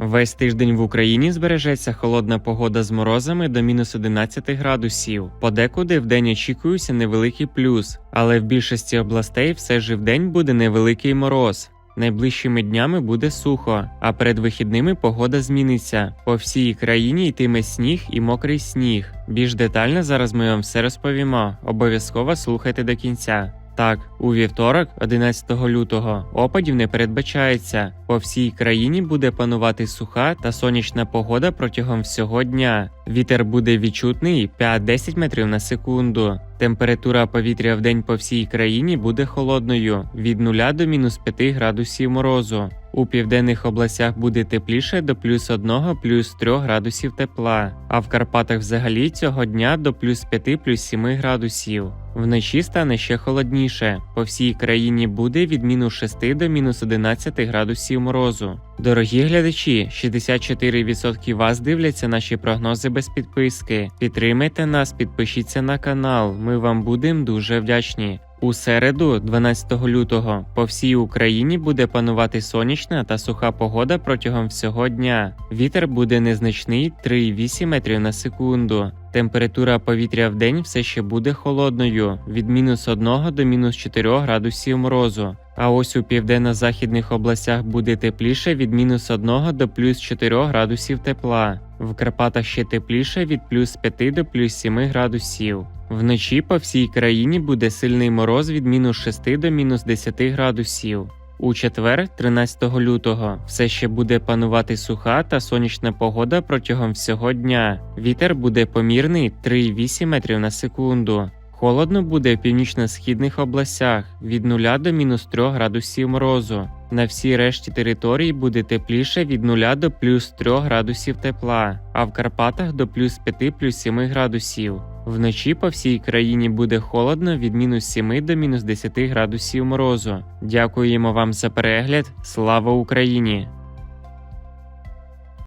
Весь тиждень в Україні збережеться холодна погода з морозами до мінус 11 градусів. Подекуди вдень очікується невеликий плюс, але в більшості областей все ж вдень буде невеликий мороз. Найближчими днями буде сухо, а перед вихідними погода зміниться. По всій країні йтиме сніг і мокрий сніг. Більш детально зараз ми вам все розповімо. Обов'язково слухайте до кінця. Так, у вівторок, 11 лютого, опадів не передбачається. По всій країні буде панувати суха та сонячна погода протягом всього дня. Вітер буде відчутний 5-10 метрів на секунду. Температура повітря в день по всій країні буде холодною від 0 до мінус 5 градусів морозу. У південних областях буде тепліше до плюс 1 плюс 3 градусів тепла, а в Карпатах взагалі цього дня до плюс 5 плюс 7 градусів. Вночі стане ще холодніше. По всій країні буде від мінус 6 до мінус 11 градусів морозу. Дорогі глядачі, 64% вас дивляться наші прогнози без підписки. Підтримайте нас, підпишіться на канал. Ми вам будемо дуже вдячні. У середу, 12 лютого, по всій Україні буде панувати сонячна та суха погода протягом всього дня. Вітер буде незначний 3,8 метрів на секунду. Температура повітря в день все ще буде холодною від мінус 1 до мінус 4 градусів морозу. А ось у південно-західних областях буде тепліше від мінус 1 до плюс 4 градусів тепла. В Карпатах ще тепліше від плюс 5 до плюс 7 градусів. Вночі по всій країні буде сильний мороз від мінус 6 до мінус 10 градусів. У четвер, 13 лютого, все ще буде панувати суха та сонячна погода протягом всього дня. Вітер буде помірний 3,8 метрів на секунду. Холодно буде в північно-східних областях від 0 до мінус 3 градусів морозу. На всій решті території буде тепліше від 0 до плюс 3 градусів тепла, а в Карпатах до плюс 5 плюс 7 градусів. Вночі по всій країні буде холодно від мінус 7 до мінус 10 градусів морозу. Дякуємо вам за перегляд. Слава Україні!